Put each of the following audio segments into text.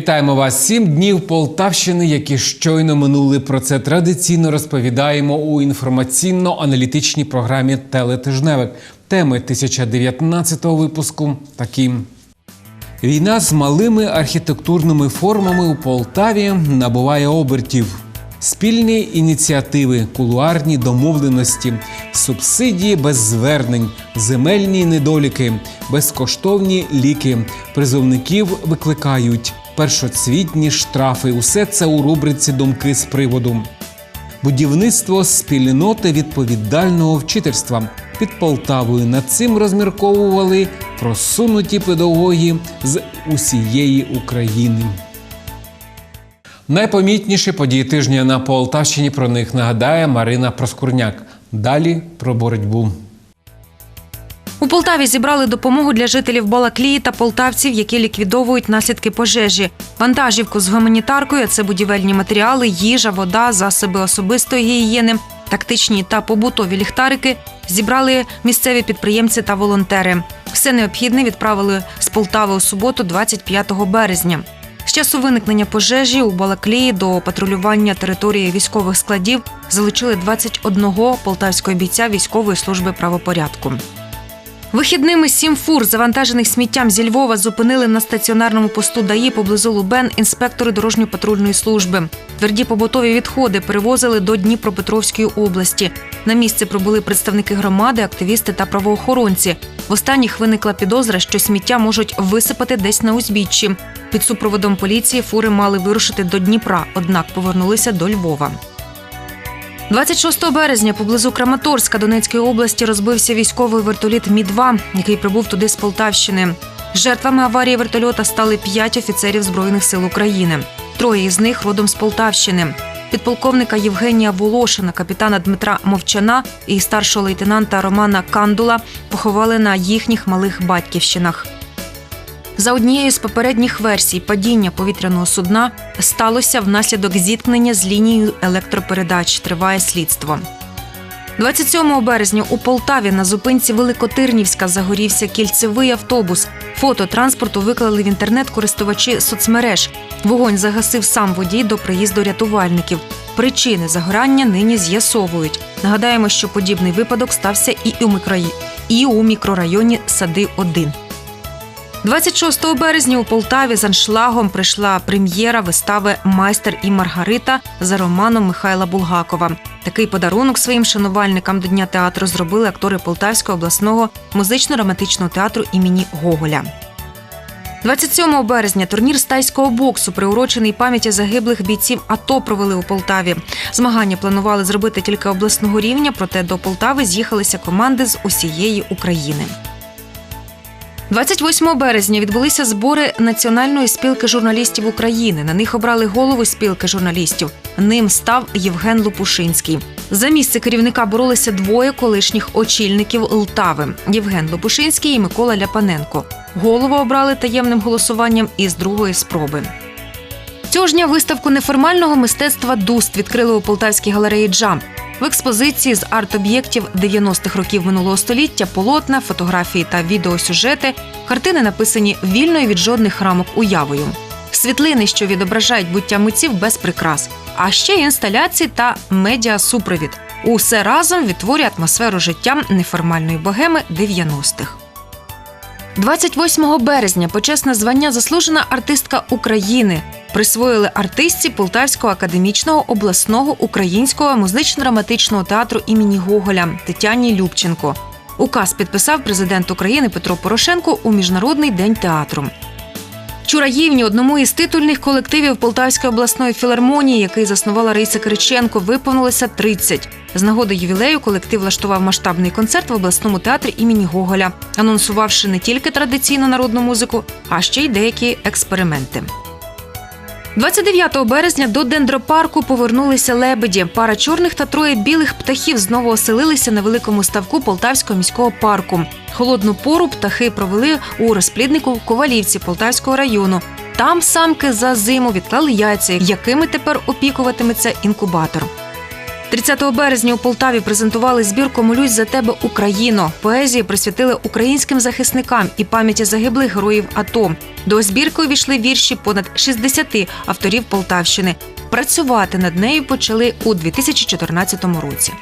Вітаємо вас! Сім днів Полтавщини, які щойно минули. Про це традиційно розповідаємо у інформаційно-аналітичній програмі Телетижневик. Теми 1019-го випуску такі. Війна з малими архітектурними формами у Полтаві набуває обертів. Спільні ініціативи, кулуарні домовленості, субсидії без звернень, земельні недоліки, безкоштовні ліки. Призовників викликають першоцвітні штрафи. Усе це у рубриці Думки з приводу. Будівництво спільноти відповідального вчительства під Полтавою. Над цим розмірковували просунуті педагоги з усієї України. Найпомітніші події тижня на Полтавщині про них нагадає Марина Проскурняк. Далі про боротьбу. У Полтаві зібрали допомогу для жителів Балаклії та полтавців, які ліквідовують наслідки пожежі. Вантажівку з гуманітаркою, це будівельні матеріали, їжа, вода, засоби особистої гігієни, тактичні та побутові ліхтарики зібрали місцеві підприємці та волонтери. Все необхідне відправили з Полтави у суботу, 25 березня. З часу виникнення пожежі у Балаклії до патрулювання території військових складів залучили 21 полтавського бійця військової служби правопорядку. Вихідними сім фур, завантажених сміттям зі Львова, зупинили на стаціонарному посту ДАІ поблизу Лубен інспектори дорожньо-патрульної служби. Тверді побутові відходи перевозили до Дніпропетровської області. На місце прибули представники громади, активісти та правоохоронці. В останніх виникла підозра, що сміття можуть висипати десь на узбіччі. Під супроводом поліції фури мали вирушити до Дніпра, однак повернулися до Львова. 26 березня поблизу Краматорська Донецької області розбився військовий вертоліт Мі-2, який прибув туди з Полтавщини. Жертвами аварії вертольота стали п'ять офіцерів Збройних сил України. Троє із них родом з Полтавщини. Підполковника Євгенія Волошина, капітана Дмитра Мовчана і старшого лейтенанта Романа Кандула поховали на їхніх малих батьківщинах. За однією з попередніх версій, падіння повітряного судна сталося внаслідок зіткнення з лінією електропередач. Триває слідство. 27 березня у Полтаві на зупинці Великотирнівська загорівся кільцевий автобус. Фото транспорту виклали в інтернет користувачі соцмереж. Вогонь загасив сам водій до приїзду рятувальників. Причини загорання нині з'ясовують. Нагадаємо, що подібний випадок стався і у мікрорайоні, Сади 1 26 березня у Полтаві з аншлагом прийшла прем'єра вистави Майстер і Маргарита за романом Михайла Булгакова. Такий подарунок своїм шанувальникам до Дня театру зробили актори Полтавського обласного музично-романтичного театру імені Гоголя. 27 березня турнір з тайського боксу, приурочений пам'яті загиблих бійців АТО, провели у Полтаві. Змагання планували зробити тільки обласного рівня, проте до Полтави з'їхалися команди з усієї України. 28 березня відбулися збори Національної спілки журналістів України. На них обрали голову спілки журналістів. Ним став Євген Лопушинський. За місце керівника боролися двоє колишніх очільників Лтави Євген Лопушинський і Микола Ляпаненко. Голову обрали таємним голосуванням із другої спроби. Цього виставку неформального мистецтва Дуст відкрили у Полтавській галереї Джамп. В експозиції з арт-об'єктів 90-х років минулого століття, полотна, фотографії та відеосюжети, картини написані вільною від жодних рамок уявою. Світлини, що відображають буття митців без прикрас, а ще інсталяції та медіасупровід. Усе разом відтворює атмосферу життя неформальної богеми 90-х. 28 березня почесне звання заслужена артистка України присвоїли артистці Полтавського академічного обласного українського музично-драматичного театру імені Гоголя Тетяні Любченко. Указ підписав президент України Петро Порошенко у Міжнародний день театру. Чураївні одному із титульних колективів Полтавської обласної філармонії, який заснувала Раїса Кириченко, виповнилося 30. З нагоди ювілею колектив влаштував масштабний концерт в обласному театрі імені Гоголя, анонсувавши не тільки традиційну народну музику, а ще й деякі експерименти. 29 березня до дендропарку повернулися лебеді. Пара чорних та троє білих птахів знову оселилися на великому ставку Полтавського міського парку. Холодну пору птахи провели у розпліднику в Ковалівці Полтавського району. Там самки за зиму відклали яйця, якими тепер опікуватиметься інкубатор. 30 березня у Полтаві презентували збірку Молюсь за тебе Україно. Поезії присвятили українським захисникам і пам'яті загиблих героїв АТО. До збірки увійшли вірші понад 60 авторів Полтавщини. Працювати над нею почали у 2014 році.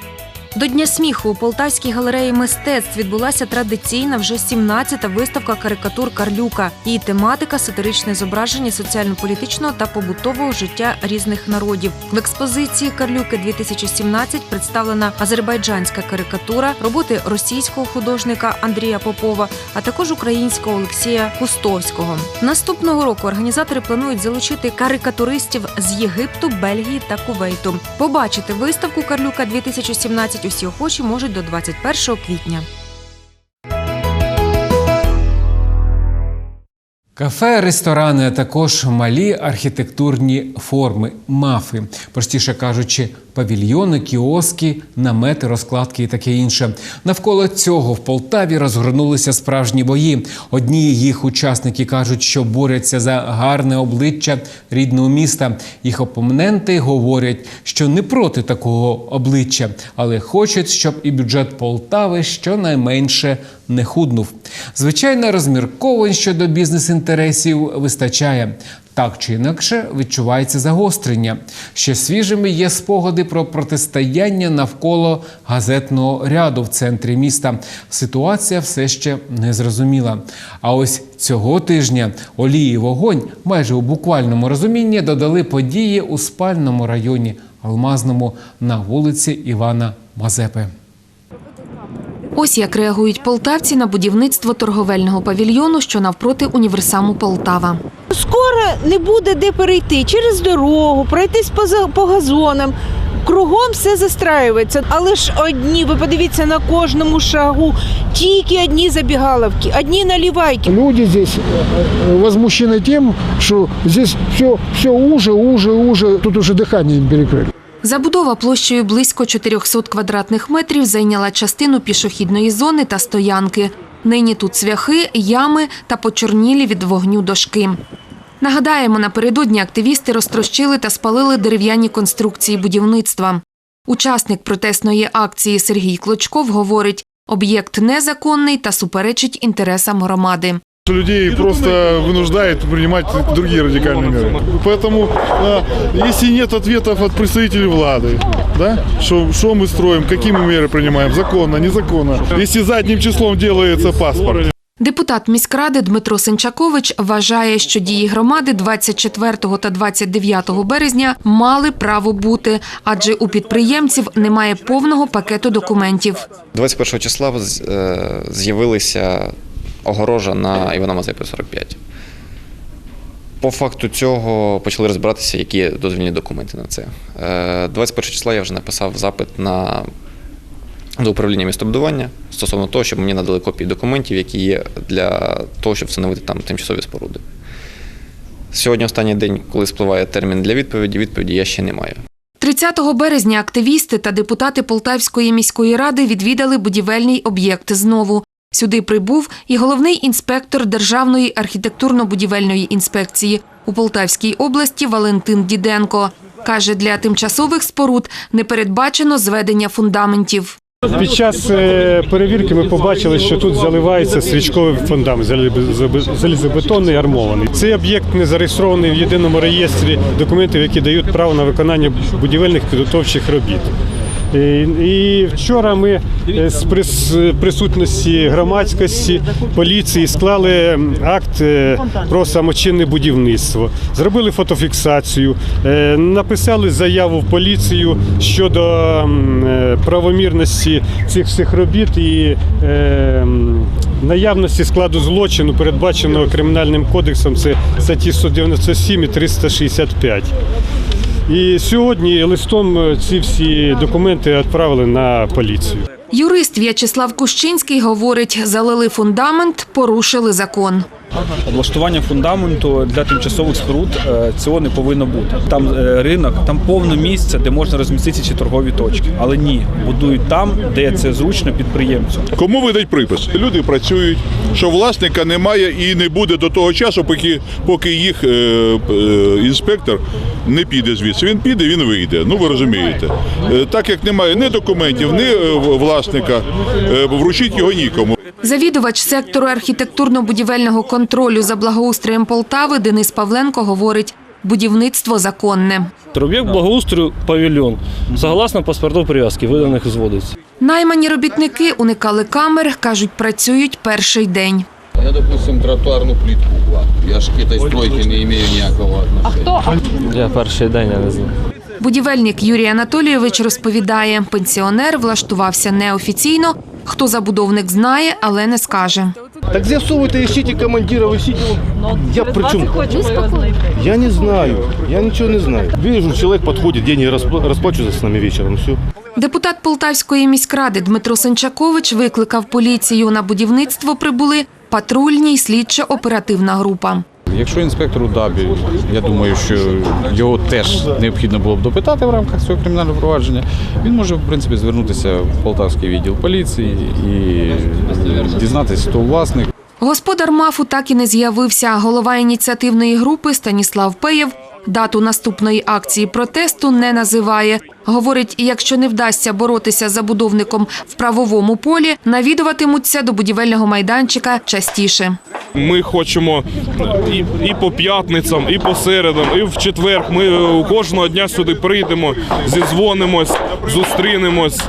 До Дня сміху у Полтавській галереї мистецтв відбулася традиційна вже 17-та виставка карикатур Карлюка. Її тематика сатиричне зображення соціально-політичного та побутового життя різних народів. В експозиції Карлюки 2017 представлена азербайджанська карикатура, роботи російського художника Андрія Попова, а також українського Олексія Кустовського. Наступного року організатори планують залучити карикатуристів з Єгипту, Бельгії та Кувейту. Побачити виставку Карлюка 2017 усі охочі можуть до 21 квітня. Кафе, ресторани, а також малі архітектурні форми, мафи, простіше кажучи, павільйони, кіоски, намети, розкладки і таке інше. Навколо цього в Полтаві розгорнулися справжні бої. Одні їх учасники кажуть, що борються за гарне обличчя рідного міста. Їх опоненти говорять, що не проти такого обличчя, але хочуть, щоб і бюджет Полтави щонайменше не худнув. Звичайно, розмірковань щодо бізнес-інтересів вистачає. Так чи інакше відчувається загострення. Ще свіжими є спогади про протистояння навколо газетного ряду в центрі міста. Ситуація все ще не зрозуміла. А ось цього тижня олії вогонь майже у буквальному розумінні додали події у спальному районі Алмазному на вулиці Івана Мазепи. Ось як реагують полтавці на будівництво торговельного павільйону, що навпроти універсаму Полтава. Скоро не буде де перейти через дорогу, пройтись по, за- по газонам. Кругом все застраюється. Але ж одні, ви подивіться на кожному шагу, тільки одні забігаловки, одні налівайки. Люди здесь э, возмущены тем, что здесь все, все уже, уже, уже. Тут уже дыхание им перекрыли. Забудова площею близько 400 квадратних метрів зайняла частину пішохідної зони та стоянки. Нині тут цвяхи, ями та почорнілі від вогню дошки. Нагадаємо, напередодні активісти розтрощили та спалили дерев'яні конструкції будівництва. Учасник протестної акції Сергій Клочков говорить, об'єкт незаконний та суперечить інтересам громади. Людей просто вынуждает принимать другие радикальные меры. Поэтому, а, если нет ответов от представителей влады, да, что, что мы строим, какие мы меры принимаем, законно, незаконно, если задним числом делается паспорт, Депутат міськради Дмитро Сенчакович вважає, що дії громади 24 та 29 березня мали право бути, адже у підприємців немає повного пакету документів. 21 числа з- е, з'явилася огорожа на Івана Мазепи 45. По факту цього почали розбиратися, які дозвільні документи на це. Е, 21 числа я вже написав запит на до управління містобудування стосовно того, щоб мені надали копії документів, які є для того, щоб встановити там тимчасові споруди. Сьогодні останній день, коли спливає термін для відповіді, відповіді я ще не маю. 30 березня активісти та депутати Полтавської міської ради відвідали будівельний об'єкт знову. Сюди прибув і головний інспектор Державної архітектурно-будівельної інспекції у Полтавській області Валентин Діденко. Каже, для тимчасових споруд не передбачено зведення фундаментів. Під час е, перевірки ми побачили, що тут заливається свічковий фундамент, залізобе- залізобетонний армований. Цей об'єкт не зареєстрований в єдиному реєстрі документів, які дають право на виконання будівельних підготовчих робіт. І, і вчора ми е, з присутності громадськості поліції склали акт е, про самочинне будівництво, зробили фотофіксацію, е, написали заяву в поліцію щодо е, правомірності цих всіх робіт і е, наявності складу злочину, передбаченого кримінальним кодексом, це статті 197 і 365. І сьогодні листом е, ці всі документи відправили на поліцію. Юрист В'ячеслав Кущинський говорить, залили фундамент, порушили закон. Облаштування фундаменту для тимчасових споруд е, цього не повинно бути. Там е, ринок, там повно місця, де можна розмістити ці торгові точки. Але ні, будують там, де це зручно підприємцю. Кому видать припис? Люди працюють, що власника немає і не буде до того часу, поки, поки їх е, е, інспектор не піде звідси. Він піде, він вийде. Ну ви розумієте. Е, так як немає ні документів, ні е, власника, е, вручити його нікому. Завідувач сектору архітектурно-будівельного контролю за благоустроєм Полтави Денис Павленко говорить, будівництво законне. Об'єкт благоустрою павільйон. Согласно паспорту прив'язки, виданих зводиться. Наймані робітники уникали камер, кажуть, працюють перший день. Я, допустим, тротуарну плитку клад. Я ж к этой стройке не имею никакого отношения. Я перший день я не знаю. Будівельник Юрій Анатолійович розповідає, пенсіонер влаштувався неофіційно. Хто забудовник знає, але не скаже. Так з'ясовуйте, ищите командира, ищите. Я при чому? Я не знаю, я нічого не знаю. Вижу, чоловік підходить, деньги розпла- розплачується з нами вечором, все. Депутат Полтавської міськради Дмитро Сенчакович викликав поліцію. На будівництво прибули патрульні й слідчо-оперативна група. Якщо інспектору ДАБІ, я думаю, що його теж необхідно було б допитати в рамках цього кримінального провадження, він може в принципі звернутися в Полтавський відділ поліції і дізнатися, хто власник. Господар МАФу так і не з'явився. Голова ініціативної групи Станіслав Пеєв дату наступної акції протесту не називає. Говорить, якщо не вдасться боротися з забудовником в правовому полі, навідуватимуться до будівельного майданчика частіше. Ми хочемо і, і по п'ятницям, і по середам, і в четвер. Ми е, кожного дня сюди прийдемо, зізвонимось, зустрінемось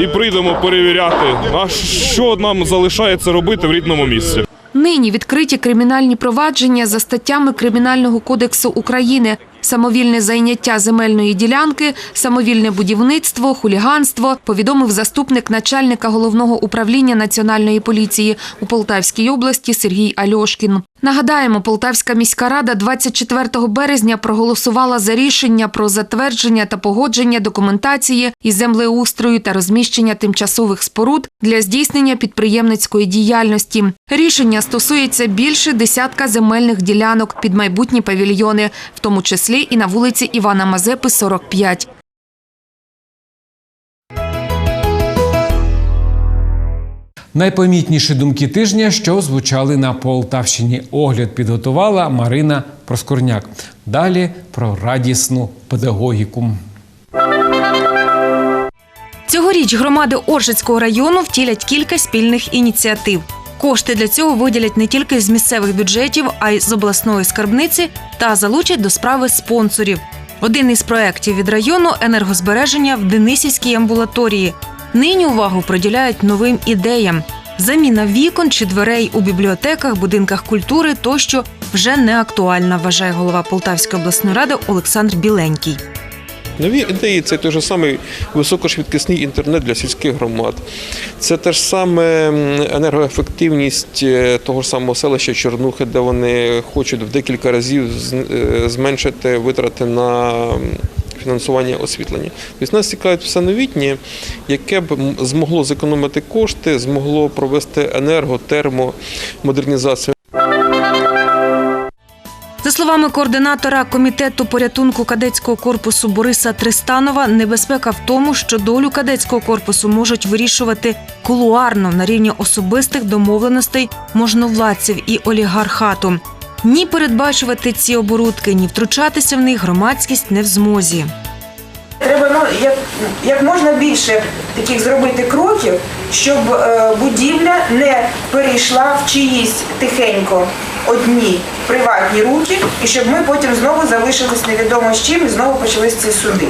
і прийдемо перевіряти. А що нам залишається робити в рідному місці? Нині відкриті кримінальні провадження за статтями Кримінального кодексу України. Самовільне зайняття земельної ділянки, самовільне будівництво, хуліганство, повідомив заступник начальника головного управління Національної поліції у Полтавській області Сергій Альошкін. Нагадаємо, Полтавська міська рада 24 березня проголосувала за рішення про затвердження та погодження документації із землеустрою та розміщення тимчасових споруд для здійснення підприємницької діяльності. Рішення стосується більше десятка земельних ділянок під майбутні павільйони, в тому числі і на вулиці Івана Мазепи, 45. Найпомітніші думки тижня, що звучали на Полтавщині. Огляд підготувала Марина Проскорняк. Далі про радісну педагогіку. Цьогоріч громади Оржицького району втілять кілька спільних ініціатив. Кошти для цього виділять не тільки з місцевих бюджетів, а й з обласної скарбниці та залучать до справи спонсорів. Один із проєктів від району енергозбереження в Денисівській амбулаторії. Нині увагу приділяють новим ідеям. Заміна вікон чи дверей у бібліотеках, будинках культури тощо вже не актуальна, вважає голова Полтавської обласної ради Олександр Біленький. Нові ідеї це той же самий високошвидкісний інтернет для сільських громад. Це те ж саме енергоефективність е, того ж самого селища Чорнухи, де вони хочуть в декілька разів е, зменшити витрати на фінансування освітлення. Тобто нас цікавить все новітнє, яке б змогло зекономити кошти, змогло провести енерго, термо, модернізацію. Словами координатора комітету порятунку кадетського корпусу Бориса Тристанова, небезпека в тому, що долю кадетського корпусу можуть вирішувати кулуарно на рівні особистих домовленостей можновладців і олігархату. Ні передбачувати ці оборудки, ні втручатися в них громадськість не в змозі. Треба ну, як, як можна більше таких зробити кроків, щоб е, будівля не перейшла в чиїсь тихенько одні приватні руки, і щоб ми потім знову залишились невідомо з чим і знову почались ці суди.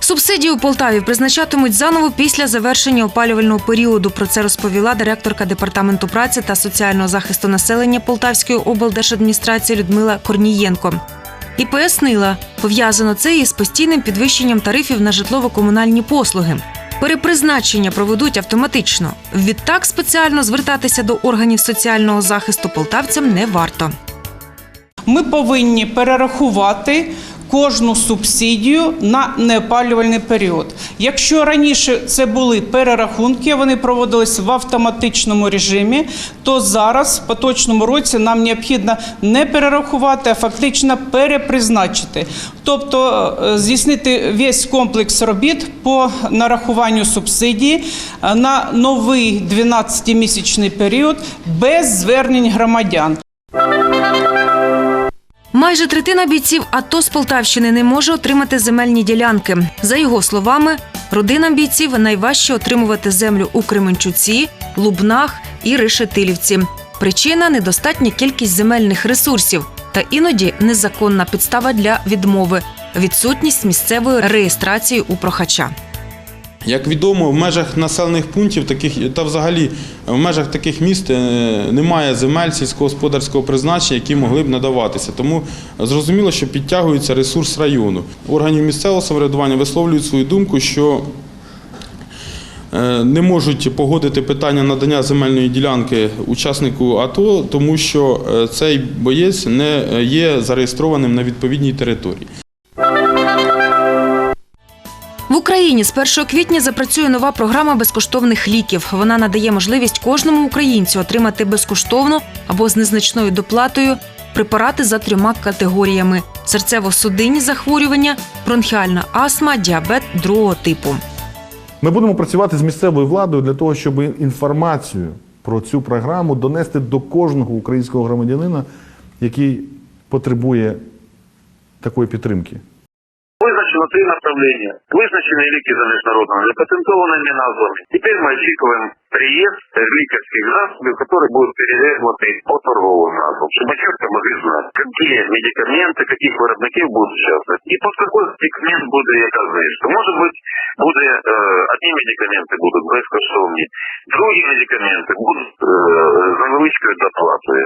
Субсидії у Полтаві призначатимуть заново після завершення опалювального періоду. Про це розповіла директорка департаменту праці та соціального захисту населення Полтавської облдержадміністрації Людмила Корнієнко. І пояснила, пов'язано це із постійним підвищенням тарифів на житлово-комунальні послуги. Перепризначення проведуть автоматично. Відтак спеціально звертатися до органів соціального захисту полтавцям не варто. Ми повинні перерахувати кожну субсидію на неопалювальний період. Якщо раніше це були перерахунки, вони проводились в автоматичному режимі, то зараз, в поточному році, нам необхідно не перерахувати, а фактично перепризначити. Тобто е, здійснити весь комплекс робіт по нарахуванню субсидії е, на новий 12-місячний період без звернень громадян. Майже третина бійців АТО з Полтавщини не може отримати земельні ділянки. За його словами, родинам бійців найважче отримувати землю у Кременчуці, Лубнах і Решетилівці. Причина недостатня кількість земельних ресурсів та іноді незаконна підстава для відмови відсутність місцевої реєстрації у прохача. Як відомо, в межах населених пунктів таких та взагалі в межах таких міст е, немає земель сільськогосподарського призначення, які могли б надаватися. Тому зрозуміло, що підтягується ресурс району. Органів місцевого самоврядування висловлюють свою думку, що е, не можуть погодити питання надання земельної ділянки учаснику АТО, тому що е, цей боєць не є зареєстрованим на відповідній території. Україні з 1 квітня запрацює нова програма безкоштовних ліків. Вона надає можливість кожному українцю отримати безкоштовно або з незначною доплатою препарати за трьома категоріями: серцево-судинні захворювання, бронхіальна астма, діабет другого типу. Ми будемо працювати з місцевою владою для того, щоб інформацію про цю програму донести до кожного українського громадянина, який потребує такої підтримки. Визначено три направления. Визначены лики за международными запатентованными назвами. Теперь мы очікуємо реєстр лікарських засобів, які будуть перевернуты по торговым назвам, чтобы четко могли знать, какие медикаменты, каких виробників будуть участвовать. І под какой сегмент буде оказаний. Що може бути, буде, е, одні медикаменти будуть безкоштовні, другі медикаменти будуть е, за невеличкою доплатою.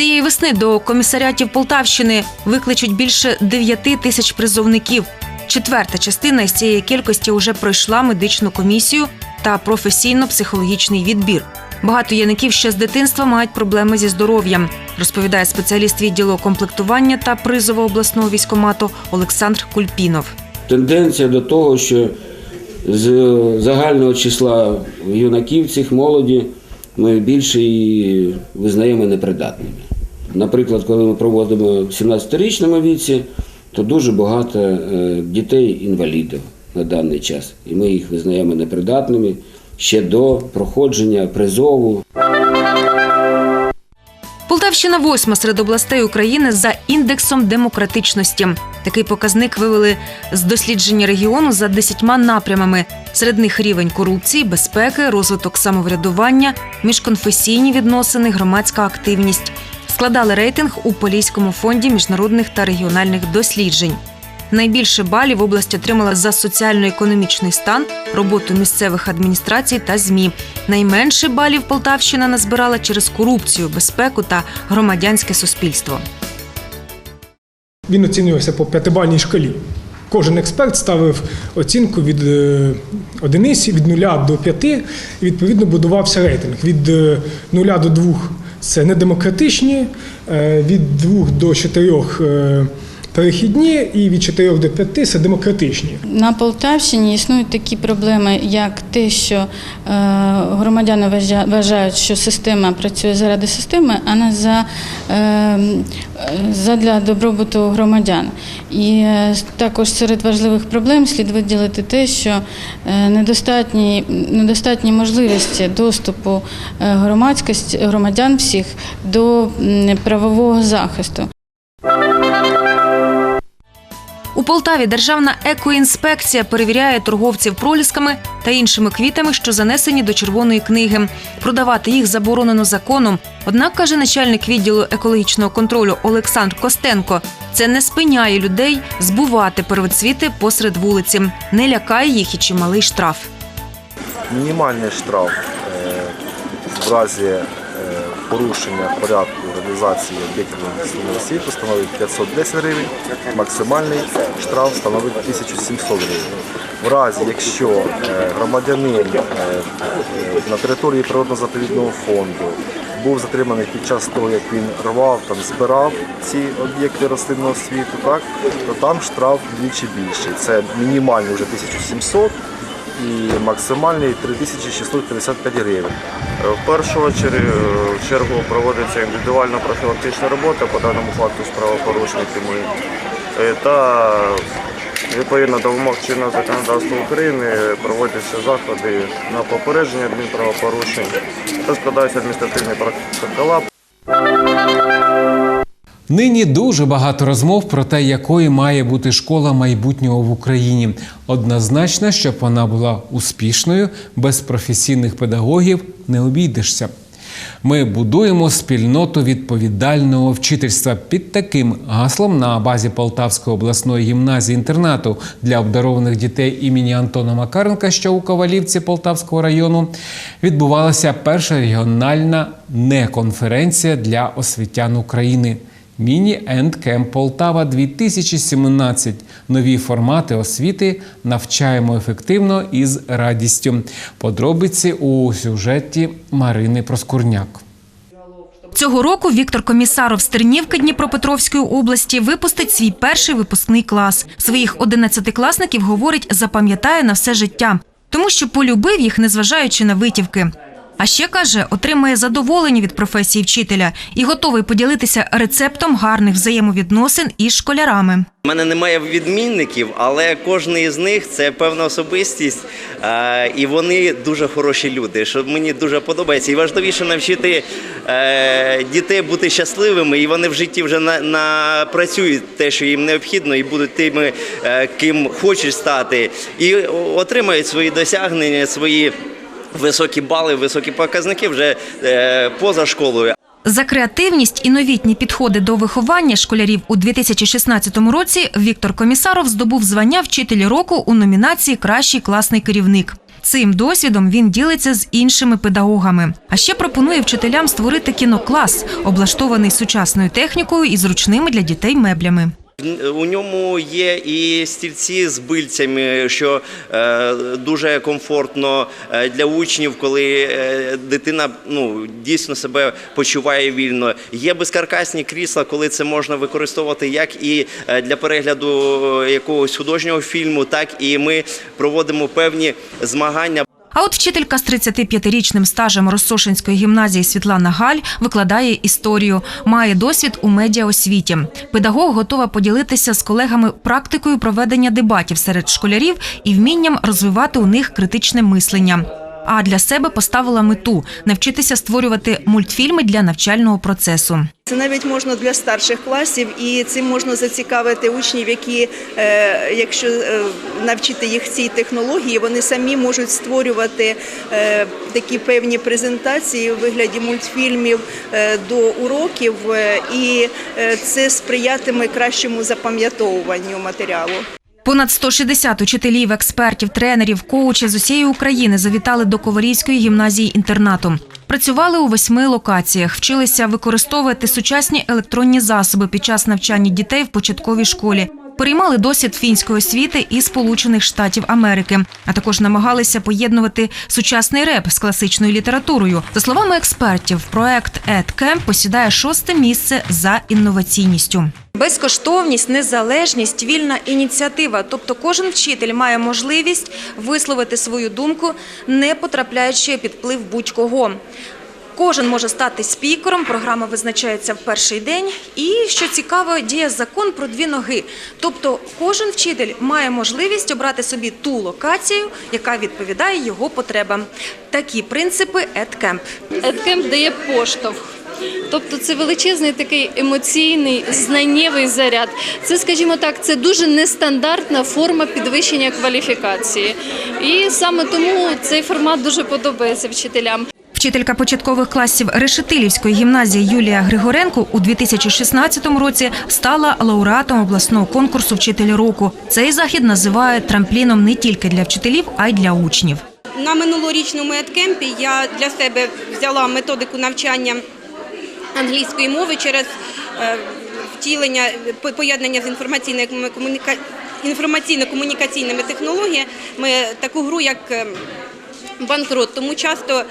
Цієї весни до комісаріатів Полтавщини викличуть більше 9 тисяч призовників. Четверта частина із цієї кількості вже пройшла медичну комісію та професійно-психологічний відбір. Багато яників ще з дитинства мають проблеми зі здоров'ям, розповідає спеціаліст відділу комплектування та призову обласного військомату Олександр Кульпінов. Тенденція до того, що з загального числа юнаків цих молоді ми більше і визнаємо непридатними. Наприклад, коли ми проводимо в 17-річному віці, то дуже багато е, дітей-інвалідів на даний час. І ми їх визнаємо непридатними ще до проходження призову. Полтавщина восьма серед областей України за індексом демократичності. Такий показник вивели з дослідження регіону за десятьма напрямами. Серед них рівень корупції, безпеки, розвиток самоврядування, міжконфесійні відносини, громадська активність. Складали рейтинг у Поліському фонді міжнародних та регіональних досліджень. Найбільше балів область отримала за соціально-економічний стан, роботу місцевих адміністрацій та ЗМІ. Найменше балів Полтавщина назбирала через корупцію, безпеку та громадянське суспільство. Він оцінювався по п'ятибальній шкалі. Кожен експерт ставив оцінку від е, одиниці, від нуля до п'яти, і відповідно будувався рейтинг. Від е, нуля до двох це недемократичні, е, від двох до чотирьох е, перехідні, і від чотирьох до п'яти це демократичні. На Полтавщині існують такі проблеми, як те, що е, громадяни вважа- вважають, що система працює заради системи, а не за, е, е, задля добробуту громадян. І е, також серед важливих проблем слід виділити те, що недостатні, недостатні можливості доступу громадськості громадян всіх до правового захисту. У Полтаві державна екоінспекція перевіряє торговців пролісками та іншими квітами, що занесені до червоної книги. Продавати їх заборонено законом. Однак, каже начальник відділу екологічного контролю Олександр Костенко, це не спиняє людей збувати первоцвіти посеред вулиці. Не лякає їх і чималий штраф. Мінімальний штраф е, в разі порушення порядку реалізації об'єктів інвестиційного світу становить 510 гривень, максимальний штраф становить 1700 гривень. В разі, якщо е, громадянин е, е, на території природно-заповідного фонду був затриманий під час того, як він рвав, там, збирав ці об'єкти рослинного світу, так, то там штраф двічі більший. Це мінімальний вже 1700 і максимальний 3655 гривень. В першу чергу, чергу проводиться індивідуальна профілактична робота по даному факту з правопорушниками Е, та відповідно до вимог чинного законодавства України проводяться заходи на попередження адмінправопорушень та складаються адміністративні протокола Нині дуже багато розмов про те, якою має бути школа майбутнього в Україні. Однозначно, щоб вона була успішною, без професійних педагогів не обійдешся. Ми будуємо спільноту відповідального вчительства під таким гаслом на базі Полтавської обласної гімназії інтернату для обдарованих дітей імені Антона Макаренка, що у Ковалівці Полтавського району, відбувалася перша регіональна неконференція для освітян України. Міні енд Кемп Полтава 2017. Нові формати освіти навчаємо ефективно і з радістю. Подробиці у сюжеті Марини Проскурняк. Цього року Віктор Комісаров з Тернівки Дніпропетровської області випустить свій перший випускний клас. Своїх одинадцятикласників, говорить, запам'ятає на все життя, тому що полюбив їх, незважаючи на витівки. А ще каже, отримує задоволення від професії вчителя і готовий поділитися рецептом гарних взаємовідносин із школярами. У мене немає відмінників, але кожен із них це певна особистість, е, і вони дуже хороші люди. Що мені дуже подобається. І важливіше навчити е, дітей бути щасливими, і вони в житті вже на, напрацюють те, що їм необхідно, і будуть тими, е, ким хочуть стати, і отримають свої досягнення, свої високі бали, високі показники вже е, поза школою. За креативність і новітні підходи до виховання школярів у 2016 році Віктор Комісаров здобув звання вчитель року у номінації Кращий класний керівник. Цим досвідом він ділиться з іншими педагогами. А ще пропонує вчителям створити кіноклас, облаштований сучасною технікою і зручними для дітей меблями. У ньому є і стільці з бильцями, що е, дуже комфортно е, для учнів, коли е, дитина ну, дійсно себе почуває вільно. Є безкаркасні крісла, коли це можна використовувати як і е, для перегляду якогось художнього фільму, так і ми проводимо певні змагання. А от вчителька з 35-річним стажем Росошинської гімназії Світлана Галь викладає історію, має досвід у медіаосвіті. Педагог готова поділитися з колегами практикою проведення дебатів серед школярів і вмінням розвивати у них критичне мислення. А для себе поставила мету навчитися створювати мультфільми для навчального процесу. Це навіть можна для старших класів, і цим можна зацікавити учнів, які, е, якщо е, навчити їх цій технології, вони самі можуть створювати е, такі певні презентації у вигляді мультфільмів до уроків, і це сприятиме кращому запам'ятовуванню матеріалу. Понад 160 учителів, експертів, тренерів, коучів з усієї України завітали до Ковалівської гімназії інтернату. Працювали у восьми локаціях, вчилися використовувати сучасні електронні засоби під час навчання дітей в початковій школі. Переймали досвід фінської освіти і Сполучених Штатів Америки, а також намагалися поєднувати сучасний реп з класичною літературою. За словами експертів, проект EdCamp посідає шосте місце за інноваційністю. Безкоштовність, незалежність, вільна ініціатива. Тобто кожен вчитель має можливість висловити свою думку, не потрапляючи під вплив будь-кого. Кожен може стати спікером, програма визначається в перший день. І що цікаво, діє закон про дві ноги. Тобто кожен вчитель має можливість обрати собі ту локацію, яка відповідає його потребам. Такі принципи EdCamp. Едкемп дає поштовх. Тобто це величезний такий емоційний знаннєвий заряд. Це, скажімо так, це дуже нестандартна форма підвищення кваліфікації. І саме тому цей формат дуже подобається вчителям. Вчителька початкових класів Решетилівської гімназії Юлія Григоренко у 2016 році стала лауреатом обласного конкурсу Вчитель року. Цей захід називають трампліном не тільки для вчителів, а й для учнів. На минулорічному едкемпі я для себе взяла методику навчання англійської мови через е, втілення по- поєднання з інформаційно-комунікаційними технологіями таку гру, як е, банкрот. Тому часто е,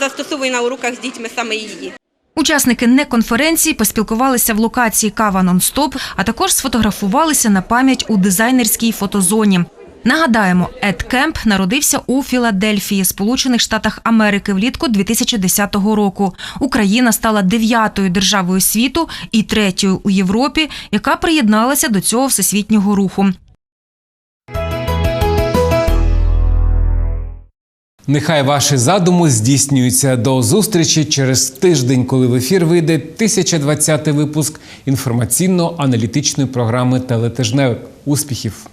застосовую на уроках з дітьми саме її. Учасники неконференції поспілкувалися в локації Кава Нонстоп, а також сфотографувалися на пам'ять у дизайнерській фотозоні. Нагадаємо, Ед Кемп народився у Філадельфії, Сполучених Штатах Америки влітку 2010 року. Україна стала дев'ятою державою світу і третьою у Європі, яка приєдналася до цього всесвітнього руху. Нехай ваші задуми здійснюються до зустрічі через тиждень, коли в ефір вийде 1020 випуск інформаційно-аналітичної програми Телетижневик. Успіхів!